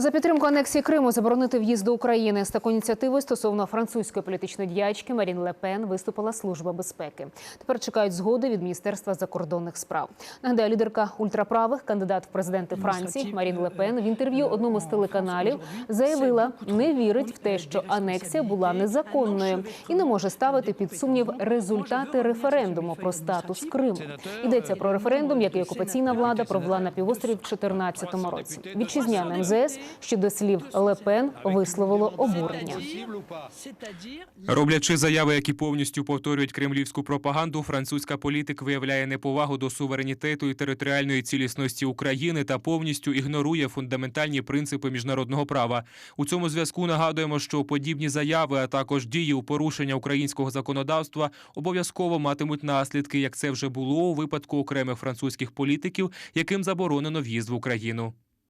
За підтримку анексії Криму заборонити в'їзд до України з такою ініціативою стосовно французької політичної діячки Марін Лепен виступила служба безпеки. Тепер чекають згоди від міністерства закордонних справ. Нагадаю, лідерка ультраправих, кандидат в президенти Франції Марін Лепен в інтерв'ю одному з телеканалів заявила, не вірить в те, що анексія була незаконною і не може ставити під сумнів результати референдуму про статус Криму. Йдеться про референдум, який окупаційна влада провела на півострові в 2014 році. Вітчизняне МЗС щодо слів Лепен висловило обурення. Роблячи заяви, які повністю повторюють кремлівську пропаганду, французька політик виявляє неповагу до суверенітету і територіальної цілісності України та повністю ігнорує фундаментальні принципи міжнародного права. У цьому зв'язку нагадуємо, що подібні заяви, а також дії у порушення українського законодавства обов'язково матимуть наслідки, як це вже було у випадку окремих французьких політиків, яким заборонено в'їзд в Україну.